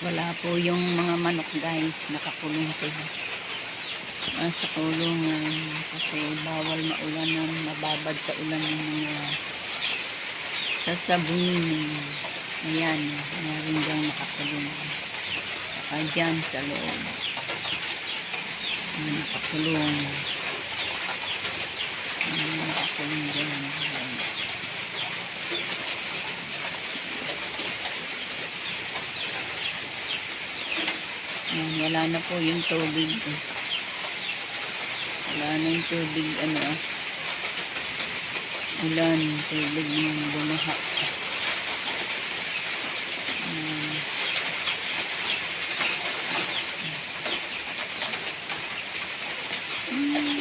Wala po yung mga manok guys, nakakulong sila. Ah, sa kulungan kasi bawal maulanan, mababad sa ulan yung mga sasabunin. Ayan, meron diyang nakakulong. Saka dyan sa loob. Nakakulong. Nakakulong dyan. Ayan, wala na po yung tubig. Wala na yung tubig, ano, ah. ulan, tubig yung bumaha. Ayan. Mm. Hmm.